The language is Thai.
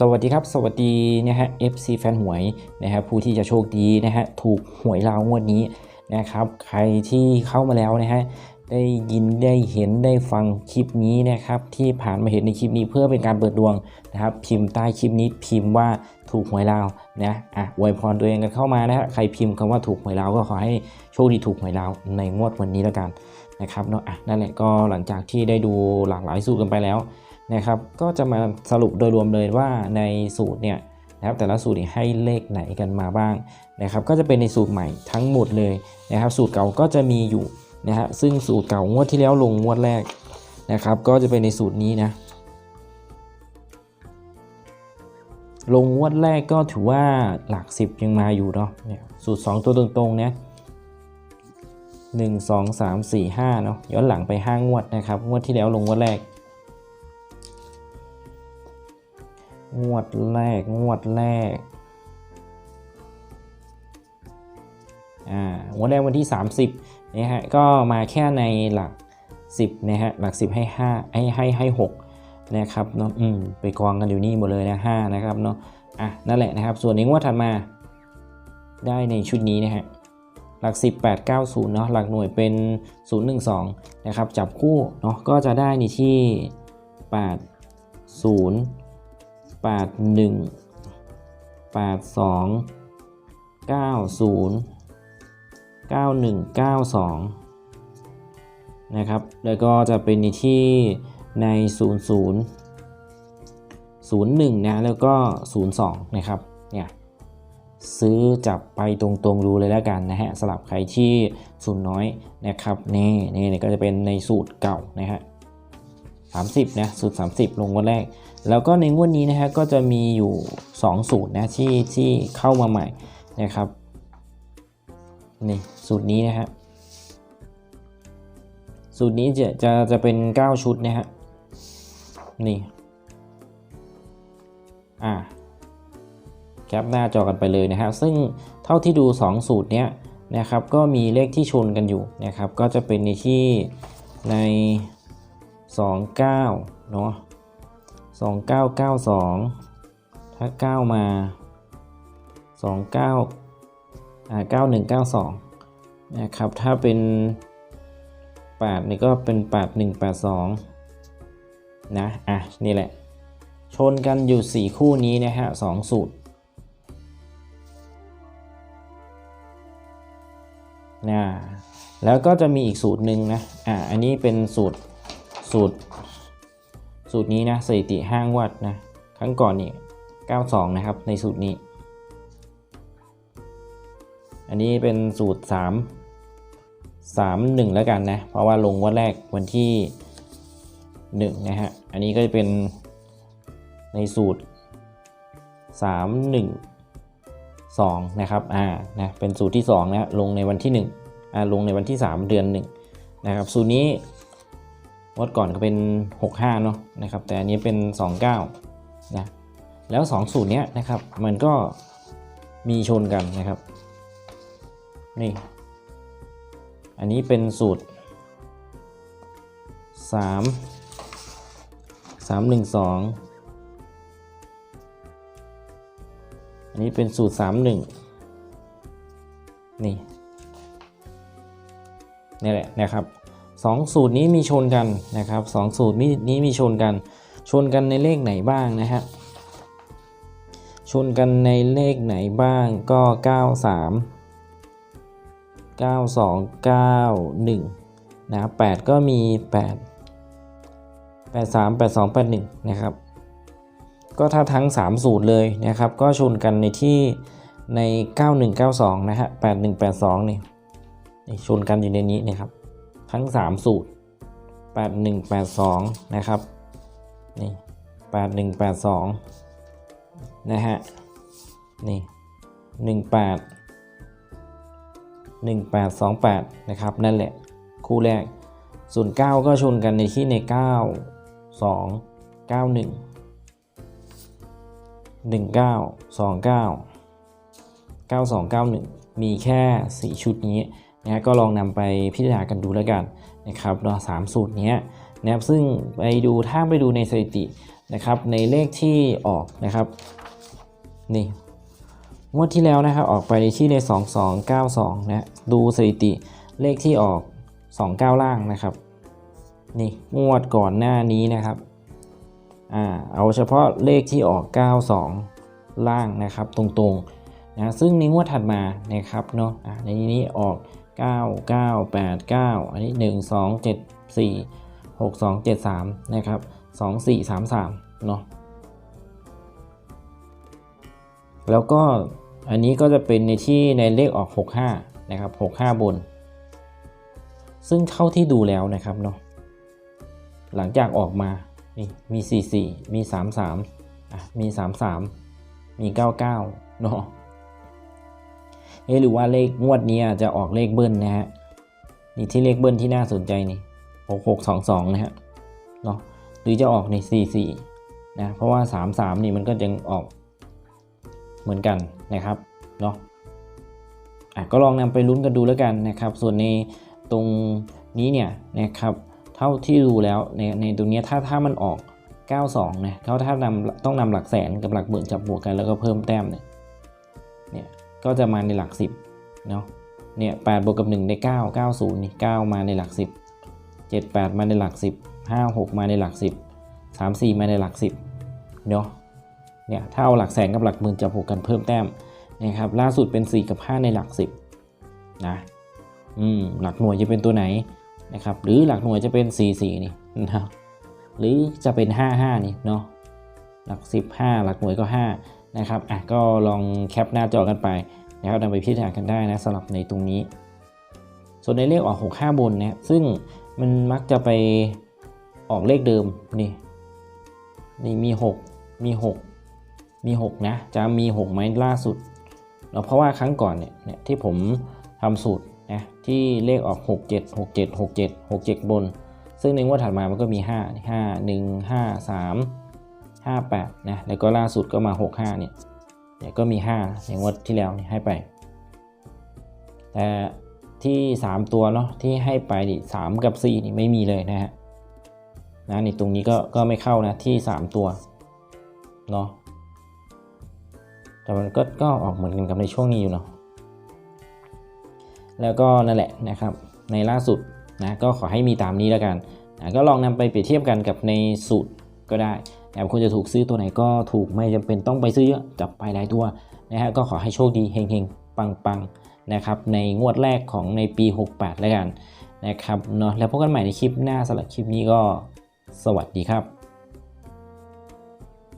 สวัสดีครับ สวัสดีนะฮะ FC แฟนหวยนะครับผู้ที่จะโชคดีนะฮะถูกหวยราวงวดนี้นะครับใครที่เข้ามาแล้วนะฮะได้ยินได้เห็นได้ฟังคลิปนี้นะครับที่ผ่านมาเห็นในคลิปนี้เพื่อเป็นการเปิดดวงนะครับพิมพ์ใต้คลิปนี้พิมพ์ว่าถูกหวยราวนะอะอวยพรตัวเองกันเข้ามานะฮะใครพิมพ์คำว่าถูกหวยราวก็ขอให้โชคดีถูกหวยราวในงวดวันนี้แล้วกันนะครับเนาะอะนั่นแหละก็หลังจากที่ได้ดูหลากหลายสูตรกันไปแล้ว นะครับก็จะมาสรุปโดยรวมเลยว่าในสูตรเนี่ยนะครับแต่ละสูตรให้เลขไหนกันมาบ้างนะครับก็จะเป็นในสูตรใหม่ทั้งหมดเลยนะครับสูตรเก่าก็จะมีอยู่นะฮะซึ่งสูตรเก่างวดที่แล้วลงงวดแรกนะครับก็จะเป็นในสูตรนี้นะลงงวดแรกก็ถือว่าหลัก 10 ยังมาอยู่เนาะเนี่ยสูตร 2 ตัวตรงๆเนี่ยหนึ่งสองสามสี่ห้าเนาะย้อนหลังไป5งวดนะครับงวดที่แล้วลงงวดแรก งวดแรก งวดแรก อ่างวดแรกวันที่ 30นะฮะ ก็มาแค่ในหลัก 10นะฮะ หลัก 10 ให้5ให้ให้ให้6นะครับเนาะ อืม ไปกองกันอยู่นี่หมดเลยนะ5นะครับเนาะ อะ นั่นแหละนะครับ ส่วนในงวดถัดมาได้ในชุดนี้นะฮะ หลัก 10 8 9 0เนาะ หลักหน่วยเป็น 0 1 2 นะครับ จับคู่เนาะ ก็จะได้ในที่ 8 0 แปดหนึ่งแปดสองเก้าศูนย์เก้าหนึ่งเก้าสองนะครับ แล้วก็จะเป็นในที่ในศูนย์ศูนย์ศูนย์หนึ่งนะ แล้วก็ศูนย์สองนะครับ เนี่ย ซื้อจับไปตรงๆดูเลยแล้วกันนะฮะสลับใครที่ศูนย์น้อยนะครับ นี่นี่ก็จะเป็นในสูตรเก่านะฮะ30 นะ สูตร 30 ลงวันแรก แล้วก็ในงวดนี้นะฮะก็จะมีอยู่ 2 สูตรนะที่ที่เข้ามาใหม่นะครับนี่สูตรนี้นะฮะสูตรนี้จะจะจะเป็น 9 ชุดนะฮะนี่อ่าแคปหน้าจอกันไปเลยนะฮะซึ่งเท่าที่ดู 2 สูตรเนี้ยนะครับก็มีเลขที่ชนกันอยู่นะครับ ก็จะเป็นในที่ใน 29เนาะ 2992 ถ้า 9 มา 29อ่า9192 นะครับ ถ้าเป็น8นี่ก็เป็น8182 นะ อะ นี่แหละ ชนกันอยู่ 4 คู่นี้นะฮะ2สูตรนะแล้วก็จะมีอีกสูตรหนึ่งนะ อ่า อันนี้เป็นสูตรสูตร สูตรนี้นะสถิติห้างวัดนะครั้งก่อนนี่92 นะครับ ในสูตรนี้ อันนี้เป็นสูตร 3 3 1 แล้วกันนะ เพราะว่าลงวันแรกวันที่ 1 นะฮะ อันนี้ก็จะเป็นในสูตร 3 1 2 นะครับ อ่า นะ เป็นสูตรที่ 2 นะ ลงในวันที่ 1 อ่า ลงในวันที่ 3 เดือน 1 นะครับ สูตรนี้ งวดก่อนก็เป็น 65เนาะนะครับ แต่อันนี้เป็น 29นะแล้ว 2 สูตรเนี้ยนะครับ มันก็มีชนกันนะครับ นี่ อันนี้เป็นสูตร 3 3 1 2 อันนี้เป็นสูตร 3 1 นี่นี่แหละนะครับ สองสูตรนี้มีชนกันนะครับสองสูตรนี้มีชนกัน ชนกันในเลขไหนบ้างนะฮะชนกันในเลขไหนบ้างก็ 93 92 91นะครับ8ก็มี 8 83 82 81 นะครับ ก็ถ้าทั้ง 3 สูตรเลยนะครับ ก็ชนกันในที่ใน 9192 นะฮะ8182 นี่นี่ชนกันอยู่ในนี้นะครับ ทั้ง 3 สูตร 8182 นะครับ นี่ 8182 นะฮะ นี่ 18 1828 นะครับ นั่นแหละ คู่แรกส่วน9ก็ชนกันในที่ใน 9 2 91 19 29 9291 มีแค่ 4 ชุดนี้ นะก็ลองนำไปพิจารณากันดูแล้วกันนะครับเนาสามสูตรนี้นะครับซึ่งไปดูถ้าไปดูในสถิตินะครับในเลขที่ออกนะครับนี่งวดที่แล้วนะครับออกไปในที่ใน2292นะดูสถิติเลขที่ออก 29 ล่างนะครับนี่งวดก่อนหน้านี้นะครับอ่าเอาเฉพาะเลขที่ออก 92 ล่างนะครับตรงๆนะซึ่งในงวดถัดมานะครับเนาะในนี้ออก 9 9 8 9 อันนี้ 1 2 7 4 6 2 7 3 นะครับ 2 4 3 3 เนาะแล้วก็อันนี้ก็จะเป็นในที่ในเลขออก 65 นะครับ 65 บน ซึ่งเท่าที่ดูแล้วนะครับเนาะหลังจากออกมานี่มี 44 มี 33อะมี 33 มี 99 เนาะ เอะหรือว่าเลขงวดนี้จะออกเลขเบิ้ลนะฮะนี่ที่เลขเบิ้ลที่น่าสนใจนี่6622นะฮะเนาะหรือจะออกใน44นะเพราะว่า33นี่มันก็ยังออกเหมือนกันนะครับเนาะอะก็ลองนำไปลุ้นกันดูแล้วกันนะครับ ส่วนในตรงนี้เนี่ยนะครับเท่าที่ดูแล้วในในตรงนี้ถ้าถ้ามันออก 92นะเขาถ้านำต้องนำหลักแสนกับหลักหมื่นจับบวกกันแล้วก็เพิ่มแต้มเนี่ย ก็จะมาในหลัก 10เนาะเนี่ย8บวกกับ1ได้ 9 90นี่9มาในหลัก 10 7 8 มาในหลัก 10 5 6 มาในหลัก 10 3 4 มาในหลัก 10เนาะเนี่ยถ้าเอาหลักแสนกับหลักหมื่นจับบวกกันเพิ่มแต้มนะครับล่าสุดเป็น 4 กับ 5 ในหลัก 10นะอืมหลักหน่วยจะเป็นตัวไหนนะครับหรือหลักหน่วยจะเป็น 4 4 นี่นะครับหรือจะเป็น 5 5 นี่เนาะหลัก 10 5 หลักหน่วยก็ 5 นะครับอะก็ลองแคปหน้าจอกันไปนะครับนำไปพิจารณากันได้นะสำหรับในตรงนี้ ส่วนในเลขออก 6 5 บนนี่ยซึ่งมันมักจะไปออกเลขเดิมนี่นี่มี 6 มี 6 มี 6 นะ จะมี6ไหมล่าสุดเนาะเพราะว่าครั้งก่อนเนี่ยเนี่ยที่ผมทำสูตรนะที่เลขออก 6 7 6 7 6 7 6 7 บน ซึ่งในงวดถัดมามันก็มี5 5 1 5 3 5 8นะแล้วก็ล่าสุดก็มา 6 5เนี่ยเนี่ยก็มี5อย่างงวดที่แล้วนี่ให้ไป แต่ที่ 3 ตัวเนาะที่ให้ไปนี่3กับ 4 นี่ไม่มีเลยนะฮะนะนี่ตรงนี้ก็ก็ไม่เข้านะที่ 3 ตัวเนาะแต่มันก็ก็ออกเหมือนกันกับในช่วงนี้อยู่เนาะแล้วก็นั่นแหละนะครับ ในล่าสุดนะก็ขอให้มีตามนี้แล้วกันนะก็ลองนำไปเปรียบเทียบกันกับในสูตรก็ได้ นะครับคุณจะถูกซื้อตัวไหนก็ถูกไม่จำเป็นต้องไปซื้อเยอะจับไปหลายตัวนะฮะก็ขอให้โชคดีเฮงๆ ปังๆนะครับในงวดแรกของในปี 68 แล้วกันนะครับเนาะแล้วพบกันใหม่ในคลิปหน้าสำหรับคลิปนี้ก็สวัสดีครับ